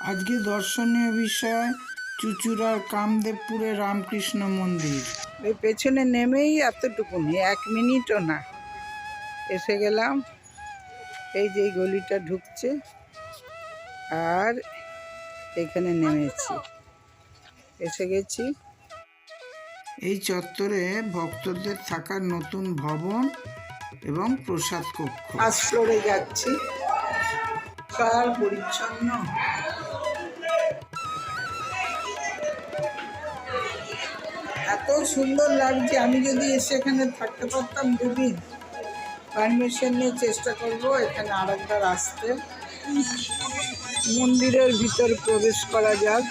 আজকে দর্শনীয় বিষয় চুচুড়ার কামদেবপুরে রামকৃষ্ণ মন্দির। ওই পেছনে নেমেই এতটুকু এতটুকুনি, এক মিনিটও না। এসে গেলাম, এই যে গলিটা ঢুকছে, আর এখানে নেমেছি। এসে গেছি। এই চত্বরে ভক্তদের থাকার নতুন ভবন এবং প্রসাদ কক্ষ। ফার্স্ট যাচ্ছি। পরিচ্ছন্ন। সুন্দর লাগছে। আমি যদি এসে এখানে থাকতে পারতাম দুদিন পারমিশন নিয়ে চেষ্টা করব এখানে আর আরেকবার আসতে। মন্দিরের ভিতর প্রবেশ করা যাক।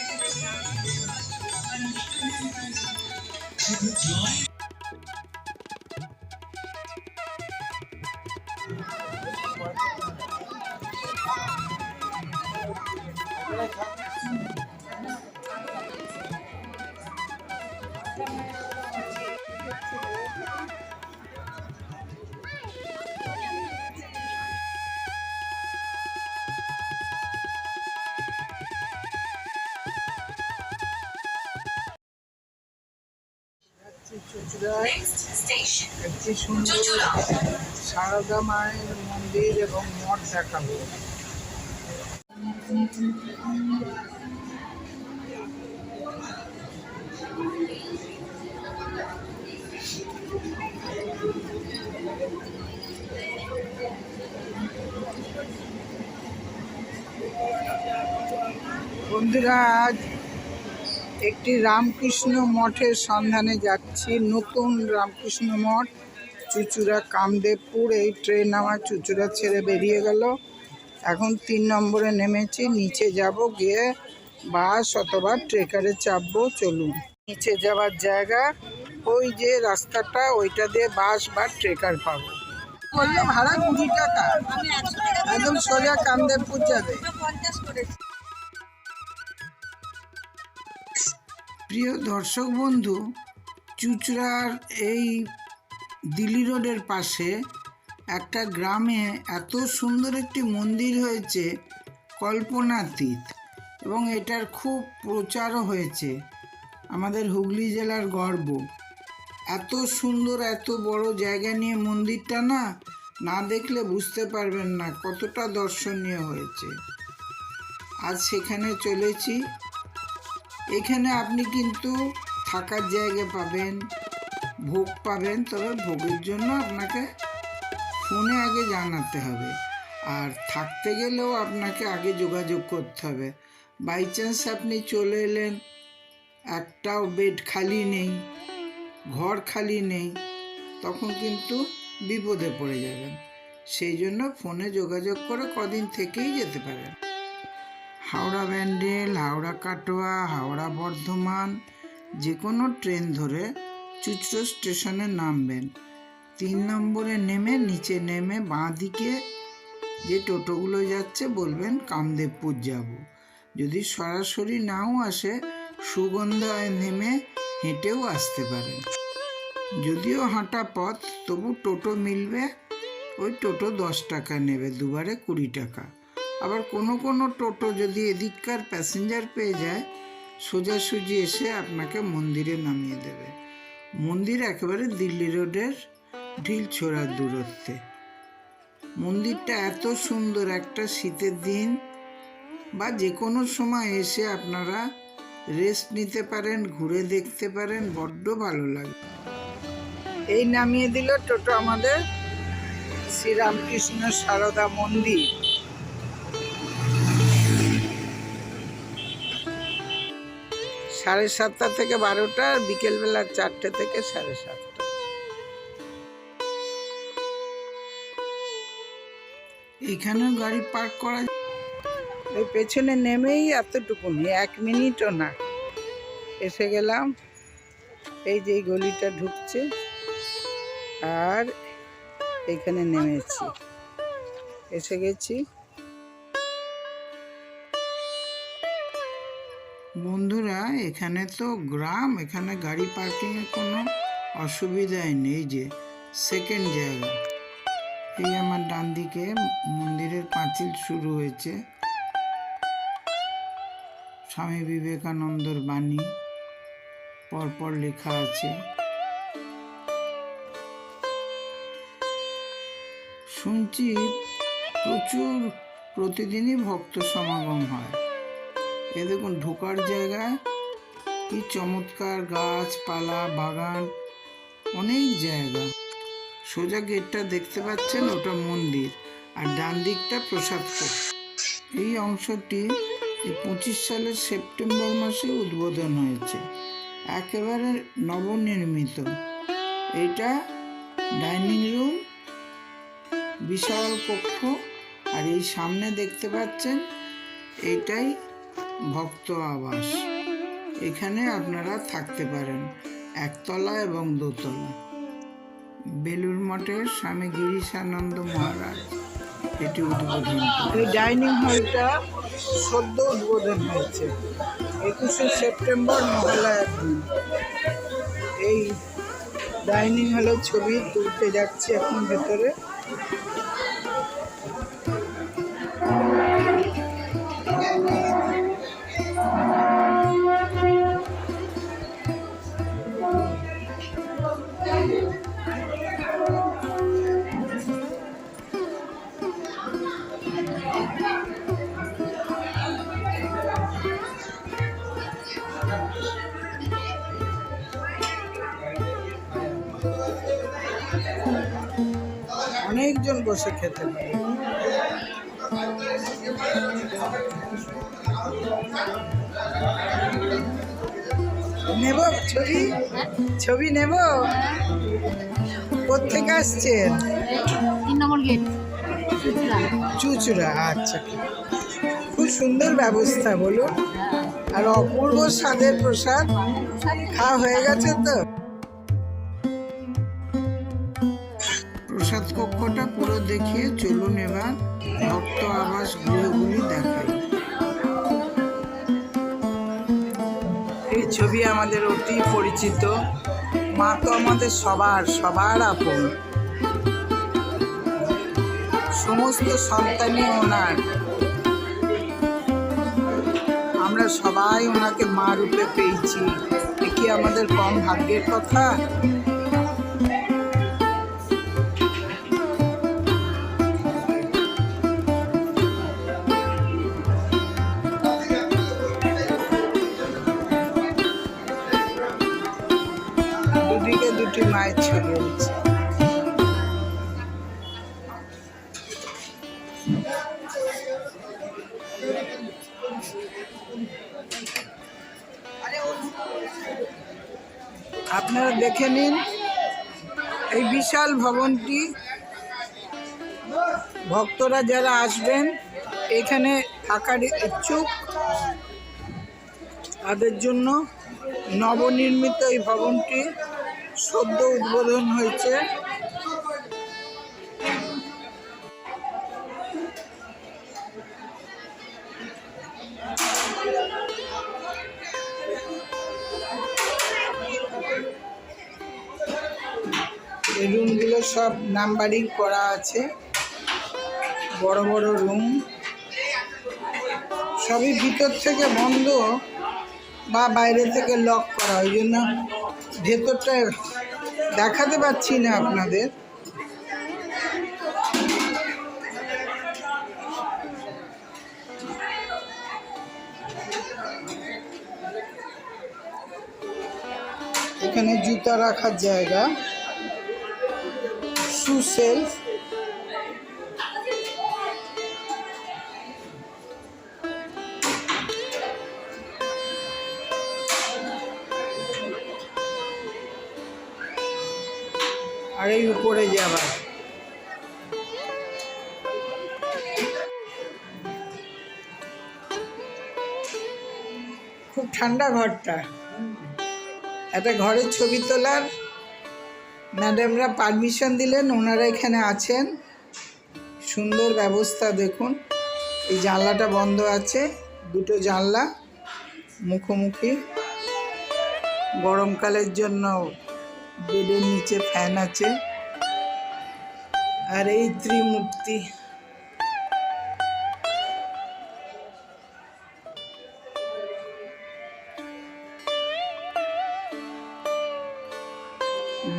চুচুড়ায় একটি সুন্দর সারদা মায়ের মন্দির এবং মঠ দেখাবো। একটি রামকৃষ্ণ মঠের সন্ধানে যাচ্ছি। নতুন রামকৃষ্ণ মঠ চুচুড়া কামদেবপুর। এই ট্রেন আমার চুচুড়া ছেড়ে বেরিয়ে গেল। এখন তিন নম্বরে নেমেছি। নিচে যাব গিয়ে বাস অথবা ট্রেকারে চাপবো। চলুন। নিচে যাওয়ার জায়গা ওই যে রাস্তাটা ওইটা দিয়ে বাস বা ট্রেকার পাবো। বললে ভাড়া কুড়ি টাকা। একদম সোজা কামদেবপুর যাবে। প্রিয় দর্শক বন্ধু, চুচড়ার এই দিল্লি রোডের পাশে একটা গ্রামে এত সুন্দর একটি মন্দির হয়েছে, কল্পনাতীত, এবং এটার খুব প্রচারও হয়েছে। আমাদের হুগলি জেলার গর্ব। এত সুন্দর, এত বড় জায়গা নিয়ে মন্দিরটা না না দেখলে বুঝতে পারবেন না কতটা দর্শনীয় হয়েছে। আজ সেখানে চলেছি। এখানে আপনি কিন্তু থাকার জায়গা পাবেন, ভোগ পাবেন, তবে ভোগের জন্য আপনাকে ফোনে আগে জানাতে হবে। আর থাকতে গেলেও আপনাকে আগে যোগাযোগ করতে হবে। বাই চান্স আপনি চলে এলেন, একটাও বেড খালি নেই, ঘর খালি নেই, তখন কিন্তু বিপদে পড়ে যাবেন। সেই জন্য ফোনে যোগাযোগ করে কদিন থেকেই যেতে পারেন। হাওড়া ব্যান্ডেল, হাওড়া কাটোয়া, হাওড়া বর্ধমান যে কোনো ট্রেন ধরে চুচড়ো স্টেশনে নামবেন। তিন নম্বরে নেমে, নিচে নেমে বাঁ দিকে যে টোটোগুলো যাচ্ছে বলবেন কামদেবপুর যাব। যদি সরাসরি নাও আসে, সুগন্ধায় নেমে হেঁটেও আসতে পারেন। যদিও হাঁটা পথ, তবু টোটো মিলবে, ওই টোটো দশ টাকা নেবে, দুবারে কুড়ি টাকা। আবার কোনো কোনো টোটো যদি এদিককার প্যাসেঞ্জার পেয়ে যায়, সোজাসুজি এসে আপনাকে মন্দিরে নামিয়ে দেবে। মন্দির একেবারে দিল্লি রোডের ঢিল ছোড়ার দূরত্বে। মন্দিরটা এত সুন্দর একটা শীতের দিন বা যে কোনো সময় এসে আপনারা রেস্ট নিতে পারেন, ঘুরে দেখতে পারেন, বড্ড ভালো লাগে। এই নামিয়ে দিল টোটো আমাদের শ্রীরামকৃষ্ণ সারদা মন্দির। সাড়ে সাতটা থেকে বারোটা আর বিকেলবেলা চারটে থেকে সাড়ে সাতটা। এখানেও গাড়ি পার্ক করা ওই পেছনে নেমেই এতটুকু এতটুকুনি, এক মিনিটও না। এসে গেলাম, এই যে গলিটা ঢুকছে আর এখানে নেমেছি। এসে গেছি। বন্ধুরা, এখানে তো গ্রাম, এখানে গাড়ি পার্কিংয়ের কোনো অসুবিধাই নেই যে সেকেন্ড জায়গা। এই আমার ডান দিকে মন্দিরের পাঁচিল শুরু হয়েছে। স্বামী বিবেকানন্দর বাণী, পরপর লেখা আছে। শুনছি প্রচুর প্রতিদিনই ভক্ত সমাগম হয়। এ দেখুন, ঢোকার জায়গায় কি চমৎকার গাছপালা, বাগান, অনেক জায়গা। সোজা গেটটা দেখতে পাচ্ছেন, ওটা মন্দির। আর ডান দিকটা প্রসাদ এই অংশটি এই পঁচিশ সালের সেপ্টেম্বর মাসে উদ্বোধন হয়েছে। একেবারে নবনির্মিত। এটা ডাইনিং রুম, বিশাল কক্ষ। আর এই সামনে দেখতে পাচ্ছেন, এটাই ভক্ত আবাস। এখানে আপনারা থাকতে পারেন, একতলা এবং দোতলা। বেলুর মঠের স্বামী গিরিশানন্দ মহারাজ এটি উদ্বোধন এই ডাইনিং হলটা সদ্য উদ্বোধন হয়েছে, একুশে সেপ্টেম্বর মহালয়ার দিন। এই ডাইনিং হলের ছবি তুলতে যাচ্ছি এখন ভেতরে। অনেকজন বসে খেতে পারে। নেব ছবি? ছবি নেব? কোথেকে আসছেন তিন নম্বর গেট। চুচুড়া আচ্ছা। খুব সুন্দর ব্যবস্থা বলুন। আর অপূর্ব স্বাদের প্রসাদ খাওয়া হয়ে গেছে তো। প্রসাদ কক্ষটা পুরো দেখিয়ে চলুন এবার ভক্ত আবাস গৃহগুলি দেখাই। এই ছবি আমাদের অতি পরিচিত। মা তো আমাদের সবার সবার আপন। সমস্ত সন্তানই ওনার। সবাই ওনাকে মা রূপে পেয়েছি। এ কি আমাদের কম ভাগ্যের কথা? দুদিকে দুটি মায়ের ছবি দেখে নিন এই বিশাল ভবনটি। ভক্তরা যারা আসবেন, এখানে থাকার ইচ্ছুক, তাদের জন্য নবনির্মিত এই ভবনটি সদ্য উদ্বোধন হয়েছে। সব নাম্বারিং করা আছে। বড় বড় রুম। সবই ভিতর থেকে বন্ধ বা বাইরে থেকে লক করা। ওই জন্য ভেতরটা দেখাতে পাচ্ছি না আপনাদের। এখানে জুতা রাখার জায়গা। শু সেলফ আর এই উপরে যাবার খুব ঠান্ডা ঘরটা। একটা ঘরের ছবি তোলার ম্যাডামরা পারমিশন দিলেন, ওনারা এখানে আছেন। সুন্দর ব্যবস্থা, দেখুন। এই জানলাটা বন্ধ আছে, দুটো জানলা মুখোমুখি। গরমকালের জন্য বেডের নিচে ফ্যান আছে। আর এই ত্রিমূর্তি।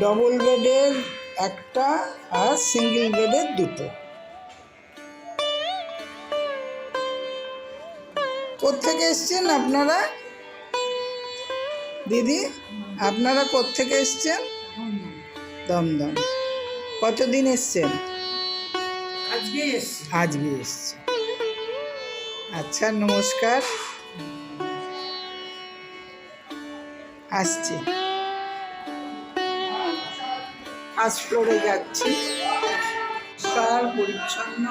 ডবল বেডের একটা আর সিঙ্গেল বেডের দুটো। কোত্থেকে এসছেন আপনারা? দিদি আপনারা কোত্থেকে এসছেন? দমদম। কতদিন এসছেন? আজকে আজকে এসছে আচ্ছা নমস্কার। আসছি। ফার্স্ট ফ্লোরে যাচ্ছি। পরিষ্কার পরিচ্ছন্ন।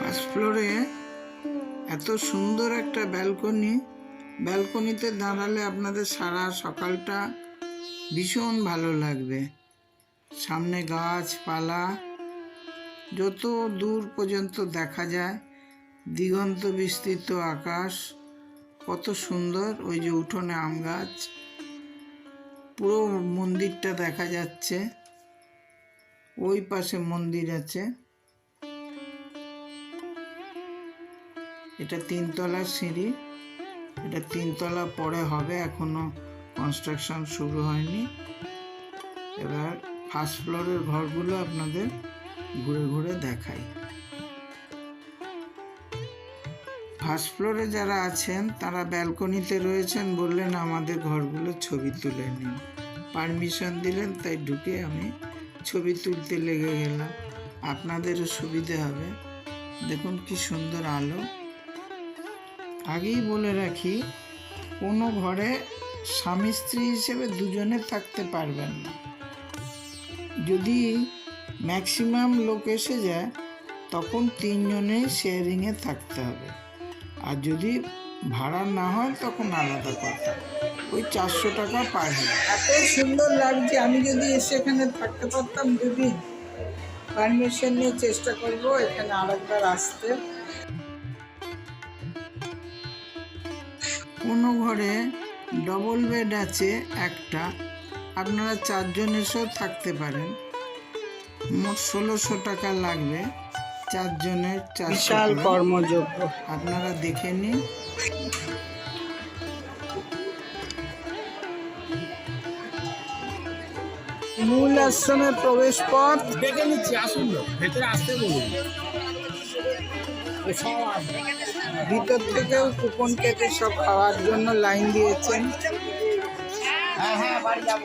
ফার্স্ট ফ্লোরে এত সুন্দর একটা ব্যালকনি। ব্যালকনিতে দাঁড়ালে আপনাদের সারা সকালটা ভীষণ ভালো লাগবে। সামনে গাছপালা, যত দূর পর্যন্ত দেখা যায়, দিগন্ত বিস্তৃত আকাশ। কত সুন্দর ওই যে উঠোনে আম গাছ। পুরো মন্দিরটা দেখা যাচ্ছে। ওই পাশে মন্দির আছে। এটা তিনতলার সিঁড়ি। এটা তিনতলা পরে হবে, এখনও কনস্ট্রাকশন শুরু হয়নি। এবার ফার্স্ট ফ্লোরের ঘরগুলো আপনাদের ঘুরে ঘুরে দেখাই। ফার্স্ট ফ্লোরে যারা আছেন, তারা ব্যালকনিতে রয়েছেন বললেন আমাদের ঘরগুলো ছবি তুলে নিন। পারমিশন দিলেন, তাই ঢুকে আমি ছবি তুলতে লেগে গেলাম। আপনাদেরও সুবিধে হবে। দেখুন কি সুন্দর আলো। আগেই বলে রাখি, কোনো ঘরে স্বামী স্ত্রী হিসেবে দুজনে থাকতে পারবেন না। যদি ম্যাক্সিমাম লোক এসে যায়, তখন তিনজনে শেয়ারিংয়ে থাকতে হবে। আর যদি ভাড়া না হয় তখন আলাদা কথা। ওই চারশো টাকা পার হেড। এত সুন্দর লাগছে আমি যদি এসে এখানে থাকতে পারতাম দুদিন। পারমিশন নিয়ে চেষ্টা করব এখানে আরেকবার আসতে। কোনো ঘরে ডবল বেড আছে একটা। আপনারা চারজন এসেও থাকতে পারেন। মোট ষোলোশো টাকা লাগবে। চারজনের বিশাল কর্মযোগ্য। আপনারা দেখে নিন। মূল আশ্রমের প্রবেশ পথ। দেখে নিচ্ছি আসুন ভেতরে আসতে বলুন। ভিতর থেকেও কুপন কেটে সব খাওয়ার জন্য লাইন দিয়েছেন। হ্যাঁ হ্যাঁ বাড়ি যাব।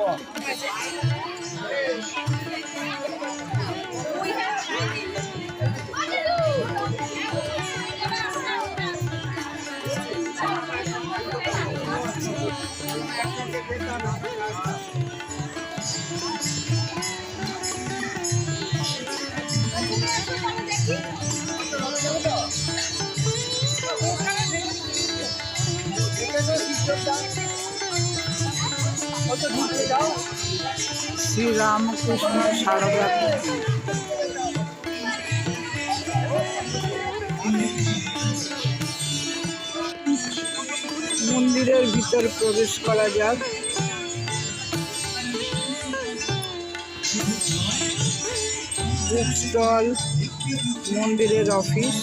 শ্রী রামকৃষ্ণ সারদা। মন্দিরের ভিতর প্রবেশ করা যাক। বুক স্টল মন্দিরের অফিস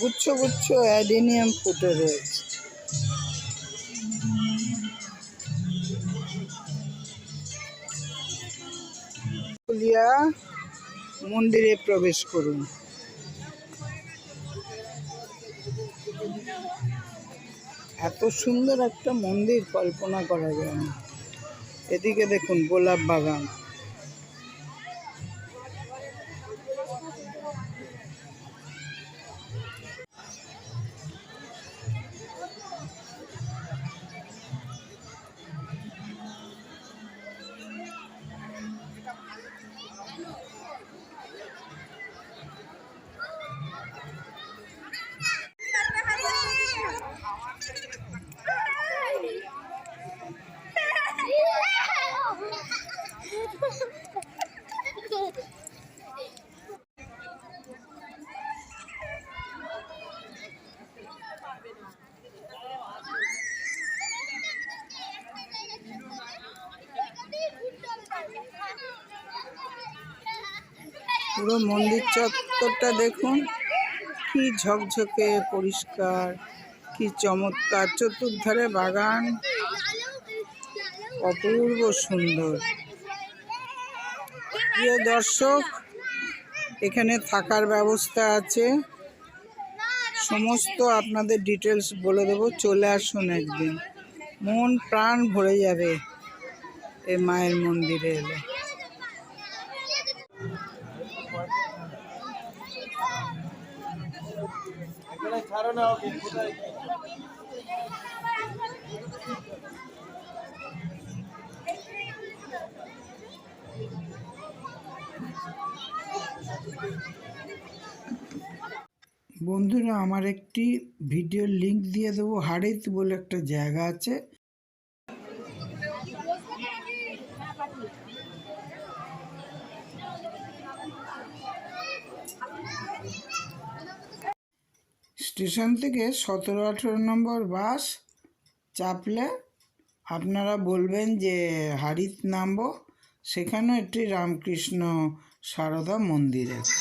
গুচ্ছ গুচ্ছ অ্যাডিনিয়াম ফুটে রয়েছে। মন্দিরে প্রবেশ করুন। এত সুন্দর একটা মন্দির কল্পনা করা যায় না। এদিকে দেখুন গোলাপ বাগান। পুরো মন্দির চত্বরটা দেখুন। কি ঝকঝকে পরিষ্কার, কি চমৎকার। চতুর্ধারে বাগান, অপূর্ব সুন্দর। প্রিয় দর্শক, এখানে থাকার ব্যবস্থা আছে। সমস্ত আপনাদের ডিটেলস বলে দেবো, চলে আসুন একদিন। মন প্রাণ ভরে যাবে এ মায়ের মন্দিরে এলে। বন্ধুরা আমার একটি ভিডিওর লিংক দিয়ে দেবো। হাড়িত বলে একটা জায়গা আছে। স্টেশন থেকে সতেরো আঠেরো নম্বর বাস চাপলে আপনারা বলবেন যে হারিত নামবো সেখানে একটি রামকৃষ্ণ সারদা মন্দির। আছে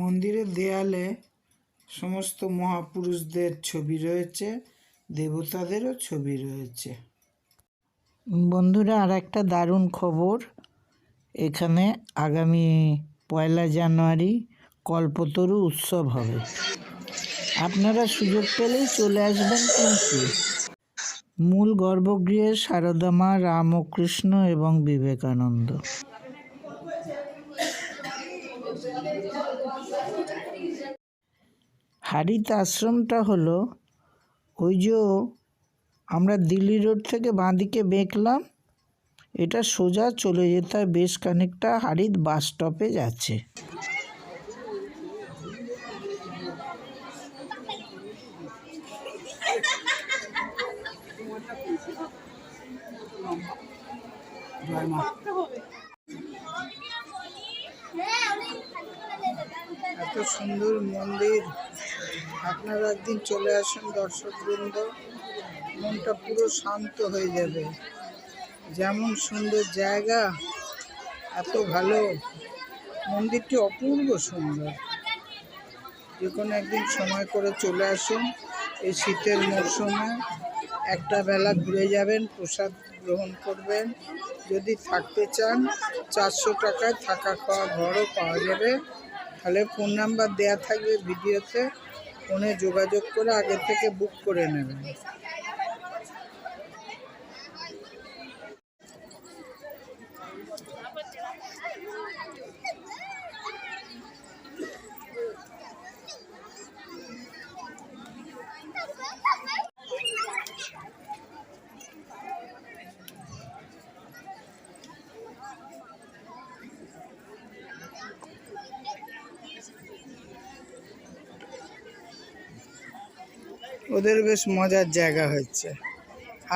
মন্দিরের দেয়ালে সমস্ত মহাপুরুষদের ছবি রয়েছে, দেবতাদেরও ছবি রয়েছে। বন্ধুরা আর একটা দারুণ খবর। এখানে আগামী পয়লা জানুয়ারি কল্পতরু উৎসব হবে। আপনারা সুযোগ পেলেই চলে আসবেন কিন্তু। মূল গর্ভগৃহে সারদা মা রামকৃষ্ণ এবং বিবেকানন্দ। হারিত আশ্রমটা হলো ওই যে আমরা দিল্লি রোড থেকে বাঁদিকে বেঁকলাম এটা সোজা চলে যেতে হয় বেশ খানিকটা হারিত বাস স্টপে যাচ্ছে। এত সুন্দর মন্দির। আপনারা একদিন চলে আসুন দর্শকবৃন্দ, মনটা পুরো শান্ত হয়ে যাবে। যেমন সুন্দর জায়গা, এত ভালো। মন্দিরটি অপূর্ব সুন্দর। যে কোনো একদিন সময় করে চলে আসুন। এই শীতের মরশুমে একটা বেলা ঘুরে যাবেন, প্রসাদ গ্রহণ করবেন। যদি থাকতে চান, চারশো টাকায় থাকা খাওয়া ঘরও পাওয়া যাবে। তাহলে ফোন নাম্বার দেয়া থাকবে ভিডিওতে। ফোনে যোগাযোগ করে আগে থেকে বুক করে নেবেন। ওদের বেশ মজার জায়গা হচ্ছে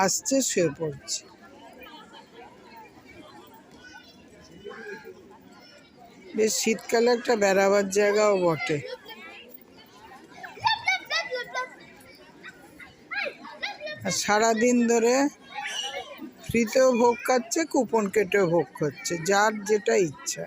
আসছে, শুয়ে পড়ছে। বেশ শীতকালে একটা বেড়াবার জায়গাও বটে। আর সারাদিন ধরে ফ্রিতেও ভোগ খাচ্ছে, কুপন কেটেও ভোগ করছে যার যেটা ইচ্ছা।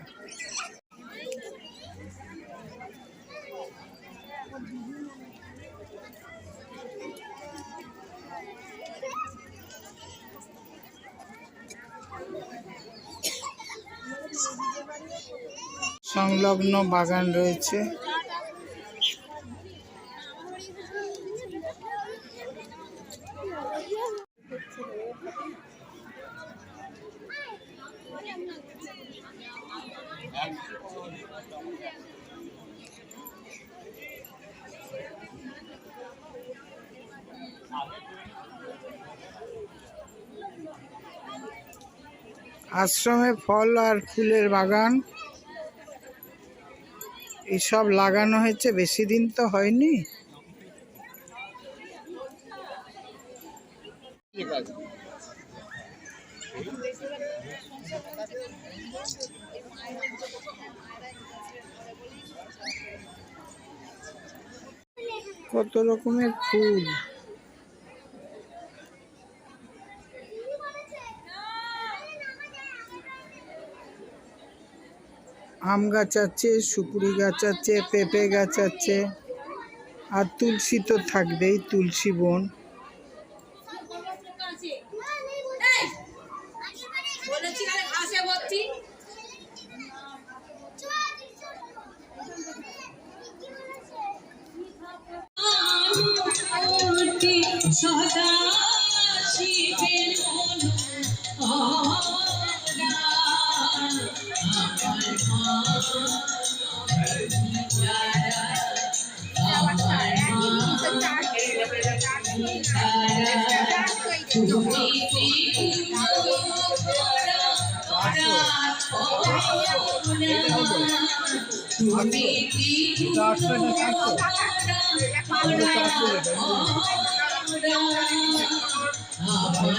সংলগ্ন বাগান রয়েছে। আশ্রমে ফল আর ফুলের বাগান। এসব লাগানো হয়েছে বেশি দিন তো হয়নি। কত রকমের ফুল। আম গাছ আছে, সুপুরি গাছ আছে, পেঁপে গাছ আছে। আর তুলসী তো থাকবেই, তুলসী বন।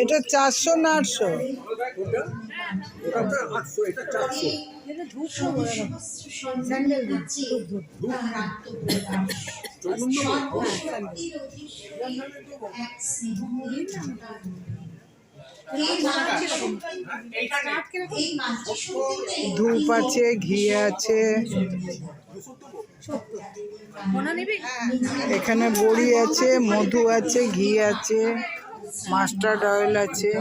এটা চারশো না আটশো? ধূপ আছে ঘি আছে। এখানে বড়ি আছে, মধু আছে, ঘি আছে, মাস্টার্ড অয়েল আছে,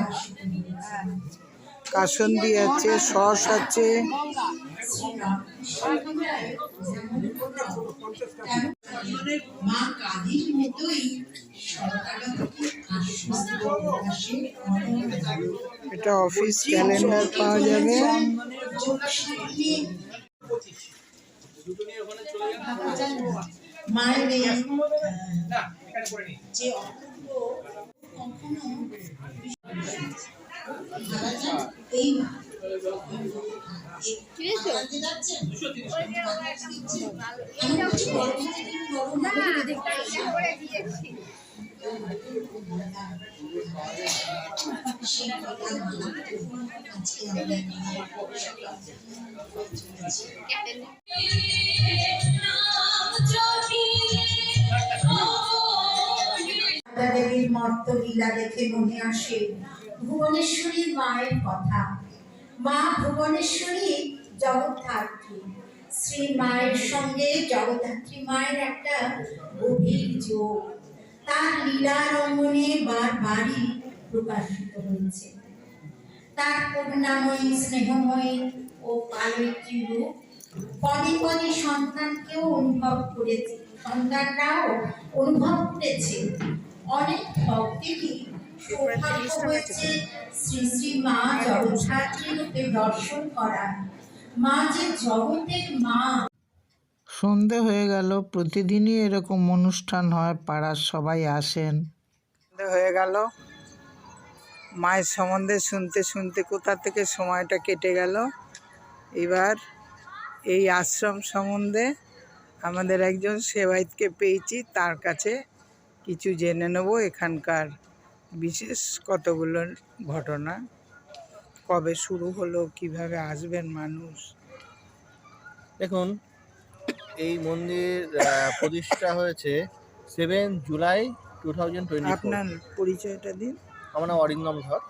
কাসন্দি আছে, সস আছে। এটা অফিস ক্যালেন্ডার পাওয়া যাবে। মায়ের এই যে অপূর্ব কখনো এই মা দেবীর মর্ত লীলা দেখে মনে আসে ভুবনেশ্বরী মায়ের কথা। মা ভুবনেশ্বরী জগদ্ধাত্রী। শ্রী মায়ের সঙ্গে জগদ্ধাত্রী মায়ের একটা গভীর যোগ। তার লীলা রঙ্গনে বারবারই প্রকাশিত হয়েছে। তার করুণাময়ী, স্নেহময়ী ও পালয়িত্রী রূপ পদে পদে সন্তানকেও অনুভব করেছে, সন্তানরাও অনুভব করেছে। অনেক সৌভাগ্য হয়েছে শ্রী শ্রী মা জগদ্ধাত্রী রূপে দর্শন করা। মা যে জগতের মা সন্ধে হয়ে গেল প্রতিদিনই এরকম অনুষ্ঠান হয় পাড়ার সবাই আসেন। সন্ধে হয়ে গেল মায়ের সম্বন্ধে শুনতে শুনতে কোথা থেকে সময়টা কেটে গেল? এবার এই আশ্রম সম্বন্ধে আমাদের একজন সেবায়তকে পেয়েছি তার কাছে কিছু জেনে নেব এখানকার বিশেষ কতগুলো ঘটনা কবে শুরু হলো কীভাবে আসবেন মানুষ? দেখুন এই মন্দির প্রতিষ্ঠা হয়েছে seven July two thousand twenty আপনার পরিচয়টা দিন। আমার নাম অরিন্দম ধর।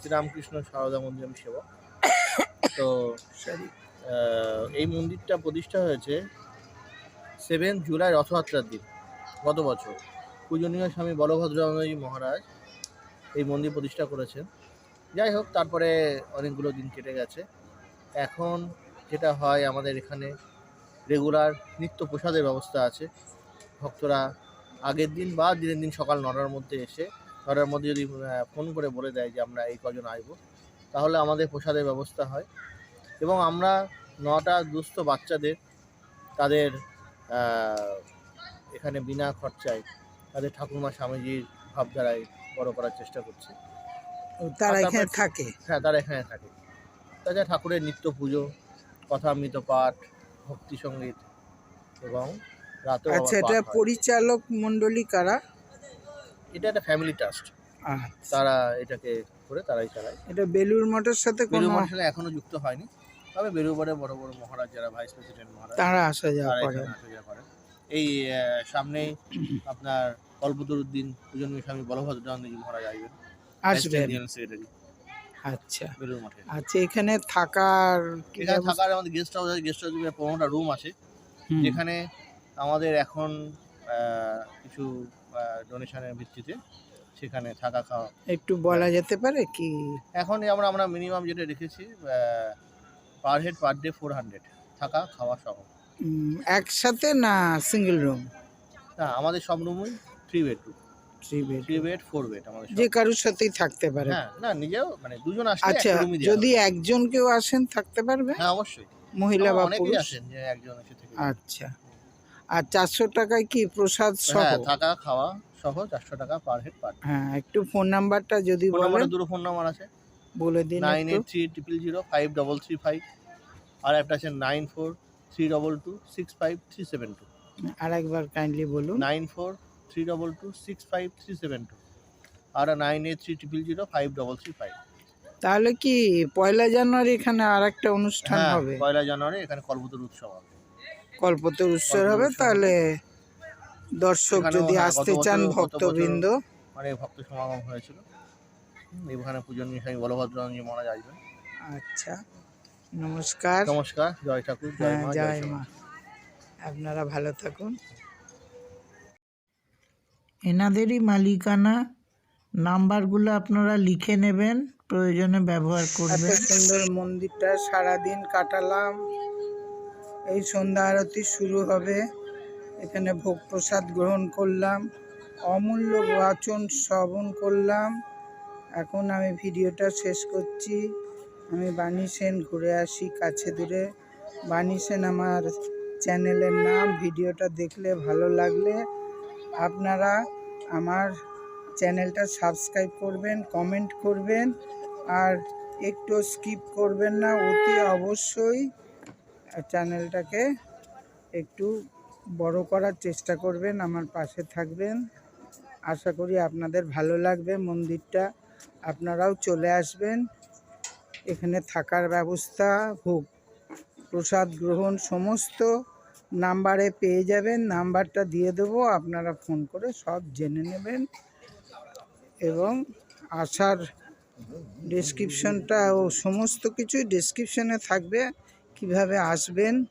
শ্রীরামকৃষ্ণ সারদা মন্দির আমি সেবক। তো এই মন্দিরটা প্রতিষ্ঠা হয়েছে সেভেন জুলাই রথযাত্রার দিন গত বছর। পূজনীয় স্বামী বলভদ্রানন্দজি মহারাজ এই মন্দির প্রতিষ্ঠা করেছেন। যাই হোক তারপরে অনেকগুলো দিন কেটে গেছে। এখন যেটা হয় আমাদের এখানে রেগুলার নিত্য প্রসাদের ব্যবস্থা আছে। ভক্তরা আগের দিন বা দিনের দিন সকাল নটার মধ্যে এসে নটার মধ্যে যদি ফোন করে বলে দেয় যে আমরা এই কজন আসব তাহলে আমাদের প্রসাদের ব্যবস্থা হয়। এবং আমরা নটা দুস্থ বাচ্চাদের তাদের এখানে বিনা খরচায় তাদের ঠাকুরমা স্বামীজির ভাবধারায় বড় করার চেষ্টা করছে। তারা এখানে থাকে? হ্যাঁ তারা এখানে থাকে। তাছাড়া ঠাকুরের নিত্য পুজো কথামৃত পাঠ ভক্তি সংগীত এবং আচ্ছা এটা পরিচালক মণ্ডলী কারা? এটা একটা ফ্যামিলি ট্রাস্ট আচ্ছা। তারা এটাকে করে তারাই চালায়। এটা বেলুর মঠের সাথে কোনো বেলুর মঠের সাথে এখনও যুক্ত হয়নি। তবে বেলুরবারে বড় বড় মহারাজ যারা ভাইস প্রেসিডেন্ট মহারাজ তারা আসা যাওয়া করে। এই আহ, সামনেই আপনার কল্পতরুদ্দিন পূজনীয় স্বামী বলভদ্রানন্দজি মহারাজ আসবেন। আসবেন। সেক্রেটারি আচ্ছা। বেলুর মঠে। আচ্ছা এখানে থাকার এখানে থাকার আমাদের গেস্ট হাউস আছে গেস্ট হাউসে পনেরোটা রুম আছে। যেখানে আমাদের এখন কিছু ডোনেশনের ভিত্তিতে সেখানে থাকা খাওয়া। একটু বলা যেতে পারে কি? এখন আমরা আমরা মিনিমাম যেটা রেখেছি per head per day four hundred থাকা খাওয়া সহ। একসাথে না সিঙ্গেল রুম না আমাদের সব রুমই three bedroom three bed three bed four bed আমাদের সব। যে কারোর সাথেই থাকতে পারে। হ্যাঁ না নিজেও মানে দুজন আসলে আচ্ছা একটা যদি একজন কেউ আসেন থাকতে পারবে? হ্যাঁ অবশ্যই। মহিলা বা অনেকেই পুরুষ? আসেন যে একজন এসে থেকে আচ্ছা। আর চারশো টাকায় কি প্রসাদ সহ? হ্যাঁ থাকা খাওয়া সহ চারশো টাকা পার হেড পার হ্যাঁ একটু ফোন নাম্বারটা যদি ফোন বলেন। দুটো ফোন নাম্বার আছে। বলে দিন নাইন একটু eight three triple zero five double three five আর একটা আছে nine four three double two six five three seven two আরেকবার কাইন্ডলি বলুন। Nine four three double two six five three seven two আর nine eight three triple zero five double three five তাহলে কি পয়লা জানুয়ারি এখানে আর একটা অনুষ্ঠান হ্যাঁ হবে? পয়লা জানুয়ারি এখানে কল্পতরু উৎসব হবে। কল্পতরু উৎসব হবে তাহলে দর্শক যদি হ্যাঁ, আসতে চান ভক্তবৃন্দ। মানে ভক্ত সমাগম হয়েছিল। এখানে পূজনীয় স্বামী বলভদ্রানন্দজি মহারাজ আসবেন। আচ্ছা নমস্কার। নমস্কার জয় ঠাকুর জয় হ্যাঁ মা জয় জয় মা। আপনারা ভালো থাকুন। এনাদেরই মালিকানা নাম্বারগুলো আপনারা লিখে নেবেন প্রয়োজনে ব্যবহার করবেন। সুন্দর মন্দিরটা সারাদিন কাটালাম। এই সন্ধ্যা আরতি শুরু হবে। এখানে ভোগ প্রসাদ গ্রহণ করলাম। অমূল্য বাচন শ্রবণ করলাম। এখন আমি ভিডিওটা শেষ করছি। আমি বাণী সেন ঘুরে আসি কাছে দূরে। বাণী সেন আমার চ্যানেলের নাম ভিডিওটা দেখলে ভালো লাগলে আপনারা আমার চ্যানেলটা সাবস্ক্রাইব করবেন, কমেন্ট করবেন, আর একটু স্কিপ করবেন না, অতি অবশ্যই চ্যানেলটাকে একটু বড় করার চেষ্টা করবেন, আমার পাশে থাকবেন। আশা করি আপনাদের ভালো লাগবে মন্দিরটা, আপনারাও চলে আসবেন। এখানে থাকার ব্যবস্থা, ভোগ প্রসাদ গ্রহণ সমস্ত নাম্বারে পেয়ে যাবেন, নাম্বারটা দিয়ে দেবো, আপনারা ফোন করে সব জেনে নেবেন। এবং আসার ডেসক্রিপশনটা ও সমস্ত কিছুই ডেসক্রিপশনে থাকবে, কীভাবে আসবেন।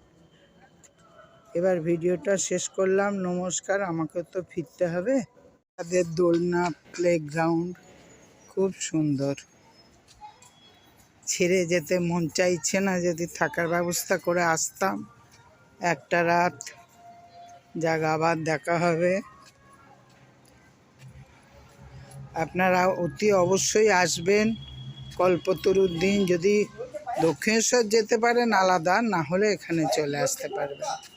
এবার ভিডিওটা শেষ করলাম, নমস্কার, আমাকে তো ফিরতে হবে। তাদের দোলনা প্লেগ্রাউন্ড খুব সুন্দর। ছেড়ে যেতে মন চাইছে না, যদি থাকার ব্যবস্থা করে আসতাম। একটা রাত। জায়গা আবার দেখা হবে। আপনারা অতি অবশ্যই আসবেন কল্পতরুর দিন যদি দক্ষিণেশ্বর যেতে পারেন, আলাদা, না হলে এখানে চলে আসতে পারবেন।